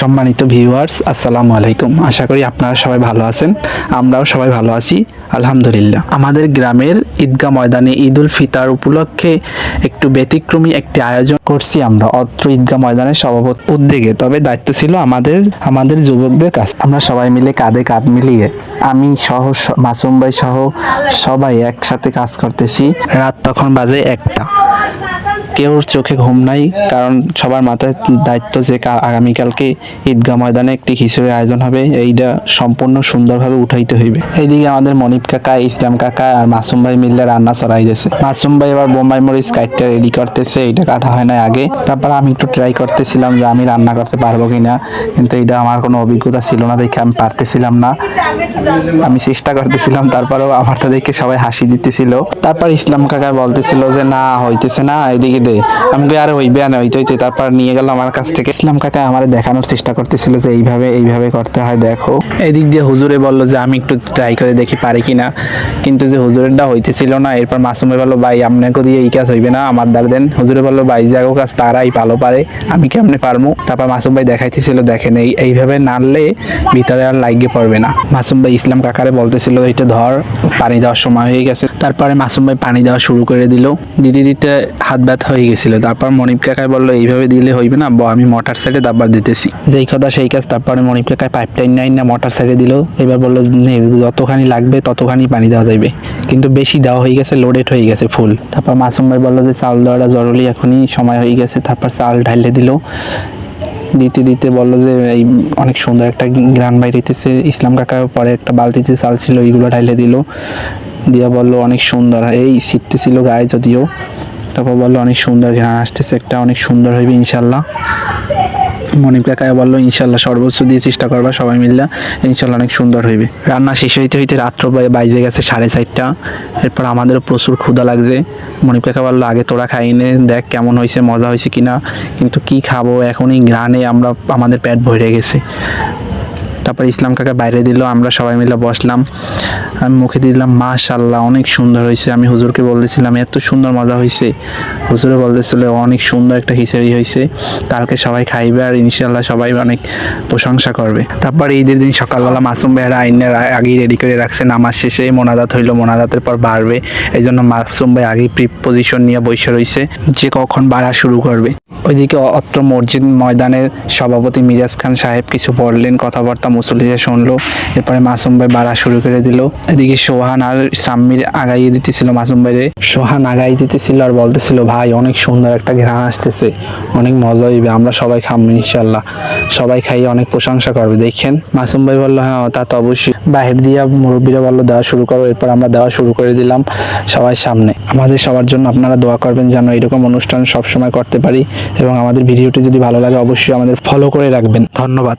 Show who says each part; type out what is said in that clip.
Speaker 1: সম্মানিত ভিউয়ার্স আসসালামু আলাইকুম। আশা করি আপনারা সবাই ভালো আছেন। আমরাও সবাই ভালো আছি, আলহামদুলিল্লাহ। আমাদের গ্রামের ঈদগাহ ময়দানে ঈদ উল ফিতার উপলক্ষে একটু ব্যতিক্রমী একটি আয়োজন করছি আমরা। অত্র ঈদগাহ ময়দানের সভাপতি উদ্যোগে, তবে দায়িত্ব ছিল আমাদের আমাদের যুবকদের কাছে। আমরা সবাই মিলে কাঁধে কাঁধ মিলিয়ে, আমি সহ মাসুম ভাই সহ সবাই একসাথে কাজ করতেছি। রাত তখন বাজে একটা। কেউ চোখে ঘুম নাই, কারণ সবার মাথায় দায়িত্ব যে আগামীকালকে ঈদগাহ ময়দানে একটি খিচুড়ির আয়োজন হবে, এইটা সম্পূর্ণ সুন্দরভাবে উঠাইতে হইবে। এইদিকে আমাদের মনিপ কাকা, ইসলাম কাকা আর মাসুম ভাই মিললে রান্না চড়াই দিয়েছে মাসুম ভাই এবার বোম্বাই মরিচ কাইটটা রেডি করতেছে, এইটা কাটা হয় না আগে। তারপর আমি একটু ট্রাই করতেছিলাম যে আমি রান্না করতে পারব কিনা, কিন্তু এটা আমার কোনো অভিজ্ঞতা ছিল না, দেখে আমি পারতেছিলাম না। আমি চেষ্টা করতেছিলাম, তারপরেও আমারটা দেখে সবাই হাসি দিতেছিল। তারপর ইসলাম কাকা বলতেছিল যে, না, হইতেছে না। এদিকে দে আমি কই আরে হইবে না হইতে হইতে তারপর নিয়ে গেল আমার কাছ থেকে। ইসলাম কাকা আমার দেখানোর চেষ্টা করতেছিল যে এইভাবে এইভাবে করতে হয়, দেখো। এদিক দিয়ে হুজুরে বলল যে, আমি একটু ট্রাই করে দেখি, পারি কিনা? কিন্তু যে হুজুরেরটা হইতেছিল না, এরপর মাসুমে বলল, ভাই, আপনাকে দিয়ে এই কাজ হইবে না, আমার দ্বার দেন। হুজুরে বলল, ভাই যাগো কাজ তারাই ভালো পারে, আমি কেমনে পারব তারপর মাসুম ভাই দেখাইতেছিল, দেখেন, এই, এইভাবে নাড়লে ভিতরে আর লাগিয়ে পড়বে না। মাসুম ভাই ইসলাম কাকারে বলতেছিল, এটা ধর, পানি দেওয়ার সময় হয়ে গেছে। তারপরে মাসুম ভাই পানি দেওয়া শুরু করে দিল। দিদি দিতে হাত ব্যথা হয়ে গেছিল। তারপর মনিপ কাকায় বলল, এইভাবে দিলে হইবে না আমি মোটর সাইডে দাবার দিতেছি। যেই কথা সেই কাজ, তারপরে মনিপ কাকায় পাইপ টাইন নাই না মোটর সাইডে দিল। এবার বলল যতখানি লাগবে ততখানি পানি দেওয়া যাবে কিন্তু বেশি দেওয়া হয়ে গেছে লোডেড হয়ে গেছে ফুল তারপর মাসুম ভাই বলল যে, চাল দেওয়াটা জরুরি, এখনই সময় হয়ে গেছে। তারপর চাল ঢাইলে দিল। দিতে দিতে বলল যে, এই অনেক সুন্দর একটা গ্রান বাইরেতেছে ইসলাম কাকা পরে একটা বালতিতে চাল ছিল, ওইগুলো ঢাইলে দিল। দিয়া বলল, অনেক সুন্দর। এই সিটতে ছিল গায়ে যদিও। তারপর বলল, অনেক সুন্দর ঘ্রাণ আসতেছে, একটা অনেক সুন্দর হইবে ইনশাল্লাহ। মনিপ কাকায় বলল, ইনশাল্লাহ সর্বোচ্চ দিয়ে চেষ্টা করবা সবাই মিললে, ইনশাল্লাহ অনেক সুন্দর হইবে। রান্না শেষ হইতে হইতে রাত্র বাইজে গেছে সাড়ে চারটা। এরপর আমাদেরও প্রচুর ক্ষুধা লাগছে। মনিপ কাকা বলল, আগে তোরা খাইনে দেখ কেমন হয়েছে মজা হয়েছে কিনা, কিন্তু কি খাব? এখনই গ্রানে আমরা, আমাদের পেট ভরে গেছে। তারপর ইসলাম কাকা বাইরে দিল, আমরা সবাই মিলে বসলাম। আমি মুখে দিলাম মাশাল্লাহ অনেক সুন্দর হয়েছে। আমি হুজুরকে বলতেছিলাম, এত সুন্দর মজা হয়েছে। হুজুরে বলতেছিল, অনেক সুন্দর একটা খিচুড়ি হয়েছে। কালকে সবাই খাইবে আর ইনশাল্লাহ সবাই অনেক প্রশংসা করবে। তারপর ঈদের দিন সকালবেলা মাসুম ভাইয়েরা আইনের আগেই রেডি করে রাখছে। নামাজ শেষে মোনাজাত হইল, মোনাজাতের পর বাড়বে। এই জন্য মাসুম ভাই আগেই প্রি পজিশন নিয়ে বসে রয়েছে যে কখন বাড়া শুরু করবে। ওইদিকে অত্র মসজিদ ময়দানের সভাপতি মিরাজ খান সাহেব কিছু বললেন, কথাবার্তা মুসল্লিরা শুনলো, এরপরে মাসুম ভাই বাড়া শুরু করে দিল। এদিকে সোহান আর সাম্মির আগাইয়ে দিতেছিল মাসুম ভাইরে। সোহান আগাই দিতেছিল আর বলতেছিল, ভাই, অনেক সুন্দর একটা ঘ্রাণ আসতেছে, অনেক মজা হইবে, আমরা সবাই খাব ইনশাল্লাহ সবাই খাইয়ে অনেক প্রশংসা করবে, দেখেন? মাসুম ভাই বলল হ্যাঁ তা তো অবশ্যই। বাহির দিয়া মুরব্বীরা বলল, দেওয়া শুরু করো। এরপর আমরা দেওয়া শুরু করে দিলাম সবাই সামনে। আমাদের সবার জন্য আপনারা দোয়া করবেন যেন এরকম অনুষ্ঠান সবসময় করতে পারি এবং আমাদের ভিডিওটি যদি ভালো লাগে, অবশ্যই আমাদের ফলো করে রাখবেন। ধন্যবাদ।